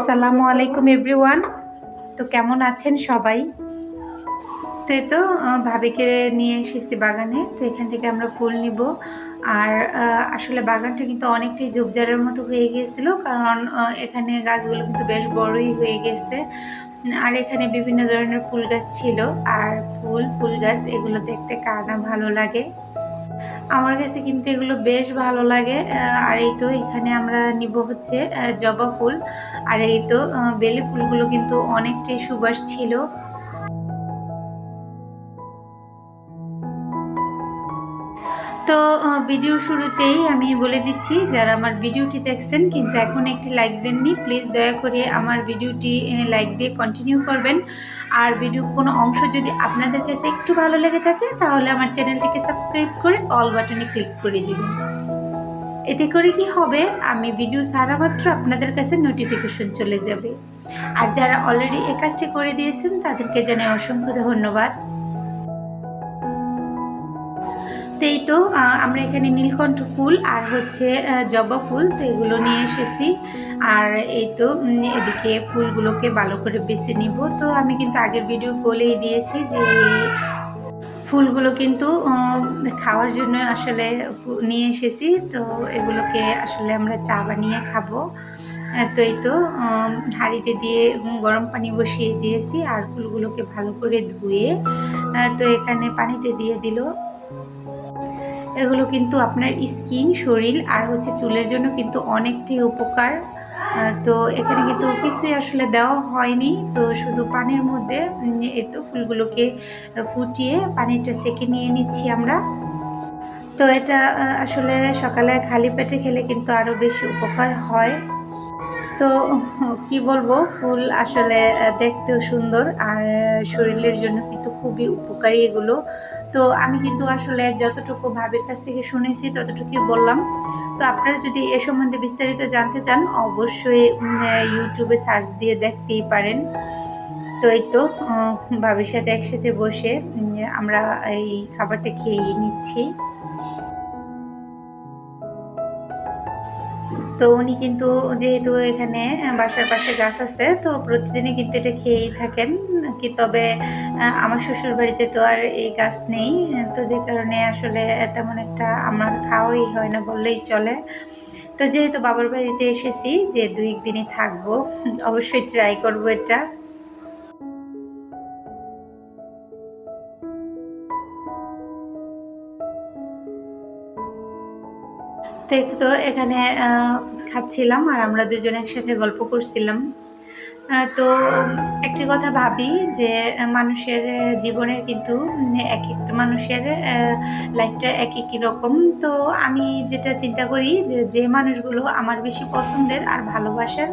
আসসালামু আলাইকুম এভরিওয়ান। তো কেমন আছেন সবাই? তো এই তো ভাবিকে নিয়ে এসেছি বাগানে। তো এখান থেকে আমরা ফুল নিব। আর আসলে বাগানটা কিন্তু অনেকটাই ঝোপঝাড়ের মতো হয়ে গিয়েছিল। কারণ এখানে গাছগুলো কিন্তু বেশ বড়ই হয়ে গেছে। আর এখানে বিভিন্ন ধরনের ফুল গাছ ছিল। আর ফুল ফুল গাছ, এগুলো দেখতে কার না ভালো লাগে। আমার কাছে কিন্তু এগুলো বেশ ভালো লাগে। আর এই তো এখানে আমরা নিব হচ্ছে জবা ফুল। আর এই তো বেলি ফুলগুলো কিন্তু অনেকটাই সুবাস ছিল। তো ভিডিও শুরুতেই আমি বলে দিচ্ছি, যারা আমার ভিডিওটি দেখছেন কিন্তু এখন একটি লাইক দেননি প্লিজ দয়া করে আমার ভিডিওটি লাইক দিয়ে কন্টিনিউ করবেন। আর ভিডিও কোনো অংশ যদি আপনাদের কাছে একটু ভালো লেগে থাকে, তাহলে আমার চ্যানেলটিকে সাবস্ক্রাইব করে অল বাটনে ক্লিক করে দিবেন। এতে করে কি হবে, আমি ভিডিও সারা মাত্র আপনাদের কাছে নোটিফিকেশন চলে যাবে। আর যারা অলরেডি এ কাজটি করে দিয়েছেন, তাদেরকে জানাই অসংখ্য ধন্যবাদ। এই তো আমরা এখানে নীলকণ্ঠ ফুল আর হচ্ছে জবা ফুল, তো এগুলো নিয়ে এসেছি। আর এই তো এদিকে ফুলগুলোকে ভালো করে বেছে নিব। তো আমি কিন্তু আগের ভিডিও বলেই দিয়েছি যে, ফুলগুলো কিন্তু খাওয়ার জন্য আসলে নিয়ে এসেছি। তো এগুলোকে আসলে আমরা চা বানিয়ে খাব। তো এই তো হাঁড়িতে দিয়ে গরম পানি বসিয়ে দিয়েছি আর ফুলগুলোকে ভালো করে ধুয়ে তো এখানে পানিতে দিয়ে দিল। এগুলো কিন্তু আপনার স্কিন, শরীর আর হচ্ছে চুলের জন্য কিন্তু অনেকটি উপকার। তো এখানে কিন্তু কিছুই আসলে দেওয়া হয়নি। তো শুধু পানির মধ্যে এ তো ফুলগুলোকে ফুটিয়ে পানিটা সেকে নিয়ে নিচ্ছি আমরা। তো এটা আসলে সকালে খালি পেটে খেলে কিন্তু আরও বেশি উপকার হয়। তো কি বলব, ফুল আসলে দেখতেও সুন্দর আর শরীরের জন্য কিন্তু খুবই উপকারী এগুলো। তো আমি কিন্তু আসলে যতটুকু ভাবির কাছ থেকে শুনেছি ততটুকুই বললাম। তো আপনারা যদি এ সম্বন্ধে বিস্তারিত জানতে চান, অবশ্যই ইউটিউবে সার্চ দিয়ে দেখতেই পারেন। তো এই তো ভাবির সাথে একসাথে বসে আমরা এই খাবারটা খেয়েই নিচ্ছি। তো উনি কিন্তু যেহেতু এখানে বাসার পাশে গাছ আছে, তো প্রতিদিনই কিন্তু এটা খেয়েই থাকেন। কি তবে আমার শ্বশুর বাড়িতে তো আর এই গাছ নেই তো যে কারণে আসলে তেমন একটা আমার খাওয়াই হয় না বললেই চলে। তো যেহেতু বাবার বাড়িতে এসেছি যে দুই একদিনই থাকব, অবশ্যই ট্রাই করব এটা। তো তো এখানে খাচ্ছিলাম আর আমরা দুজন একসাথে গল্প করছিলাম। তো একটি কথা ভাবি যে, মানুষের জীবনের কিন্তু এক একটা মানুষের লাইফটা এক একই রকম। তো আমি যেটা চিন্তা করি যে যে মানুষগুলো আমার বেশি পছন্দের আর ভালোবাসার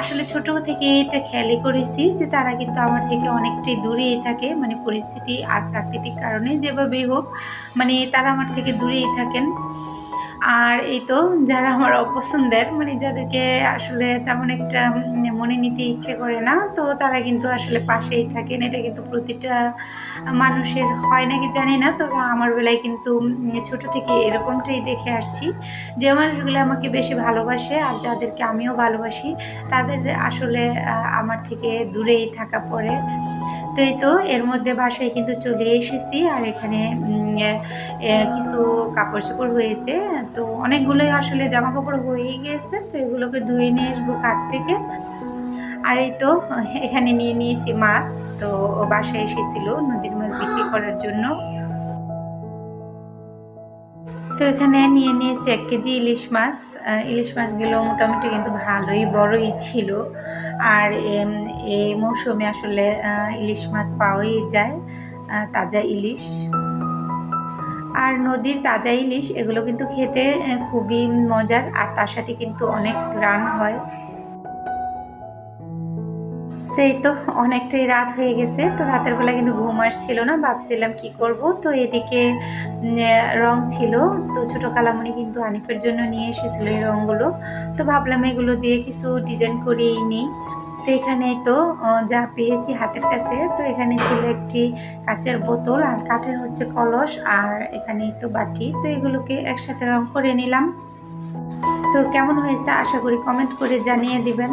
আসলে ছোট থেকে এটা খেয়ালই করেছি যে, তারা কিন্তু আমার থেকে অনেকটাই দূরেই থাকে। মানে পরিস্থিতি আর প্রাকৃতিক কারণে যেভাবেই হোক মানে তারা আমার থেকে দূরেই থাকেন। আর এই তো যারা আমার অপছন্দের মানে যাদেরকে আসলে তেমন একটা মনে নিতে ইচ্ছে করে না, তো তারা কিন্তু আসলে পাশেই থাকেন। এটা কিন্তু প্রতিটা মানুষের হয় নাকি জানি না, তবে আমার বেলায় কিন্তু ছোট থেকে এরকমটাই দেখে আসছি যে, মানুষগুলো আমাকে বেশি ভালোবাসে আর যাদেরকে আমিও ভালোবাসি, তাদের আসলে আমার থেকে দূরেই থাকা পড়ে। তো এই তো, এর মধ্যে বাসায় কিন্তু চলে এসেছি আর এখানে কিছু কাপড় চোপড় হয়েছে। তো অনেকগুলোই আসলে জামা কাপড় হয়ে গেছে, তো এগুলোকে ধুয়ে নিয়ে আসব কাঠ থেকে। আর এই তো, এখানে নিয়ে নিয়েছি মাছ, তো বাসায় এসেছিল নদীর মাছ বিক্রি করার জন্য। তো এখানে নিয়ে নিয়েছি এক কেজি ইলিশ মাছ। ইলিশ মাছগুলো মোটামুটি কিন্তু ভালোই, বড়ই ছিল। আর এই মৌসুমে আসলে ইলিশ মাছ পাওয়াই যায় তাজা ইলিশ। আর নদীর তাজা ইলিশ, এগুলো কিন্তু খেতে খুবই মজার। আর তার সাথে কিন্তু অনেক রান হয়। তো এই তো অনেকটাই রাত হয়ে গেছে। তো রাতের বেলা কিন্তু ঘুম আসছিল না, ভাবছিলাম কি করব। তো এদিকে রং ছিল। তো ছোটো কালামণি কিন্তু আনিফের জন্য নিয়ে এসেছিল এই রঙগুলো তো ভাবলাম এগুলো দিয়ে কিছু ডিজাইন করিয়েই নিই। তো এখানে তো যা পেয়েছি হাতের কাছে। তো এখানে ছিল একটি কাচের বোতল আর কাঠের হচ্ছে কলস আর এখানে তো বাটি। তো এগুলোকে একসাথে রং করে নিলাম। তো কেমন হয়েছে আশা করি কমেন্ট করে জানিয়ে দিবেন।